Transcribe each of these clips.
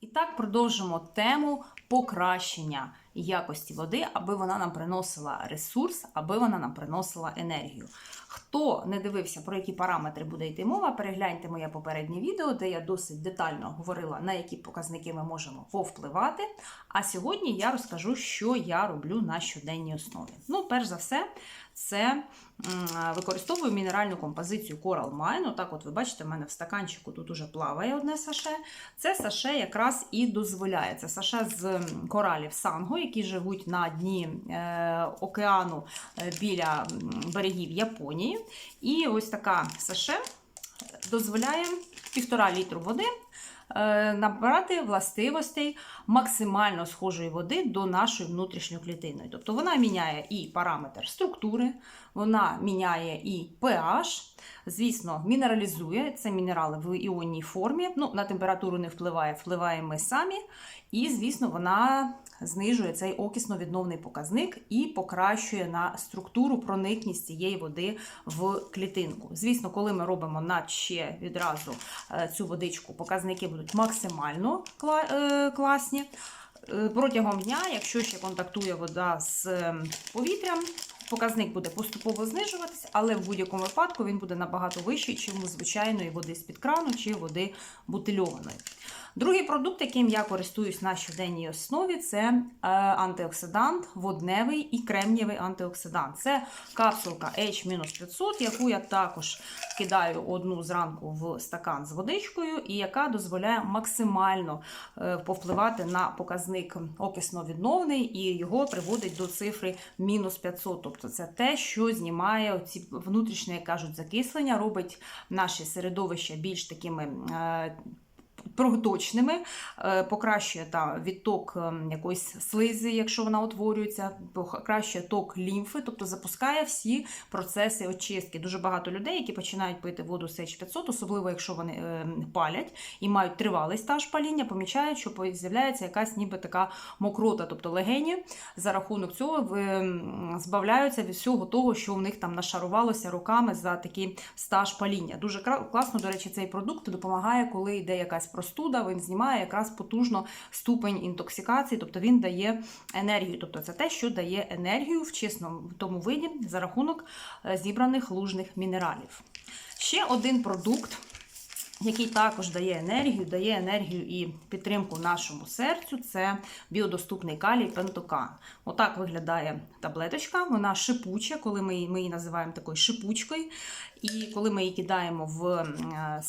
І так продовжимо тему покращення якості води, аби вона нам приносила ресурс, аби вона нам приносила енергію. Хто не дивився, про які параметри буде йти мова, перегляньте моє попереднє відео, де я досить детально говорила, на які показники ми можемо повпливати. А сьогодні я розкажу, що я роблю на щоденній основі. Ну, перш за все, це використовую мінеральну композицію Coral Mine. Отак, от ви бачите, в мене в стаканчику тут уже плаває одне саше. Це саше якраз і дозволяє. Це саше з коралів санго, які живуть на дні е, океану е, біля берегів Японії. І ось така саше дозволяє півтора літру води е, набрати властивостей максимально схожої води до нашої внутрішньоклітинної. Тобто вона міняє і параметр структури, вона міняє і pH, звісно, мінералізує це мінерали в іонній формі. Ну, на температуру не впливає, впливаємо ми самі. І, звісно, вона знижує цей окисно-відновний показник і покращує на структуру проникність цієї води в клітинку. Звісно, коли ми робимо наче відразу е, цю водичку, показники будуть максимально е, класні. Е, Протягом дня, якщо ще контактує вода з ем, повітрям, показник буде поступово знижуватися, але в будь-якому випадку він буде набагато вищий, ніж у звичайної води з-під крану чи води бутильованої. Другий продукт, яким я користуюсь на щоденній основі, це е, антиоксидант, водневий і кремнієвий антиоксидант. Це капсулка H-500, яку я також кидаю одну зранку в стакан з водичкою, і яка дозволяє максимально е, повпливати на показник окисно-відновний і його приводить до цифри мінус 500. Тобто це те, що знімає ці внутрішнє, як кажуть, закислення, робить наше середовище більш такими. Проточними, е, покращує там відток ем, якоїсь слизи, якщо вона утворюється, покращує ток лімфи, тобто запускає всі процеси очистки. Дуже багато людей, які починають пити воду з H500, особливо якщо вони е, палять і мають тривалий стаж паління, помічають, що з'являється якась ніби така мокрота, тобто легені за рахунок цього ви, збавляються від всього того, що в них там нашарувалося роками за такий стаж паління. Дуже класно, до речі, цей продукт допомагає, коли йде якась простуда, він знімає якраз потужно ступень інтоксикації, тобто він дає енергію. Тобто це те, що дає енергію в чесному тому виді за рахунок е, зібраних лужних мінералів. Ще один продукт. Який також дає енергію, дає енергію і підтримку нашому серцю, це біодоступний калій пентокан. Отак виглядає таблеточка, вона шипуча, коли ми її, ми її називаємо такою шипучкою. І коли ми її кидаємо в е,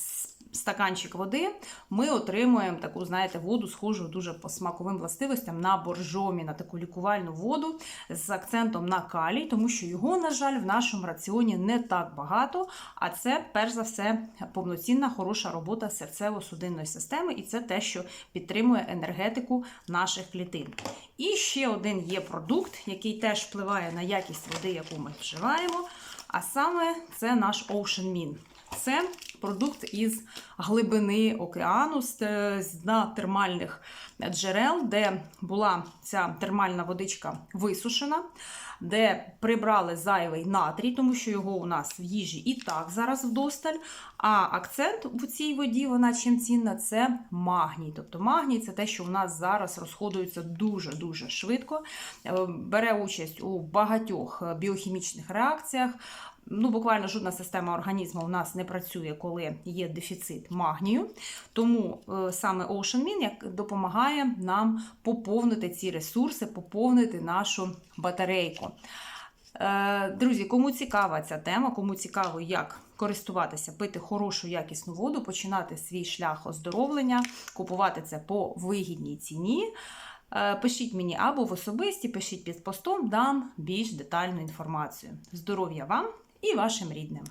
стаканчик води, ми отримуємо таку, знаєте, воду, схожу дуже по смаковим властивостям на боржомі, на таку лікувальну воду з акцентом на калій, тому що його, на жаль, в нашому раціоні не так багато. А це, перш за все, повноцінна хороша робота серцево-судинної системи, і це те, що підтримує енергетику наших клітин. І ще один є продукт, який теж впливає на якість води, яку ми вживаємо. А саме це наш Ocean Min. Це продукт із глибини океану, з, з дна термальних джерел, де була ця термальна водичка висушена, де прибрали зайвий натрій, тому що його у нас в їжі і так зараз вдосталь. А акцент в цій воді, вона чим цінна, це магній. Тобто магній це те, що у нас зараз розходується дуже-дуже швидко, е, бере участь у багатьох е, біохімічних реакціях. Ну, буквально жодна система організму у нас не працює, коли є дефіцит магнію. Тому е, саме Ocean Min як допомагає нам поповнити ці ресурси, поповнити нашу батарейку. Е, Друзі, кому цікава ця тема, кому цікаво, як користуватися, пити хорошу якісну воду, починати свій шлях оздоровлення, купувати це по вигідній ціні. е, Пишіть мені або в особисті, пишіть під постом, дам більш детальну інформацію. Здоров'я вам і вашим рідним!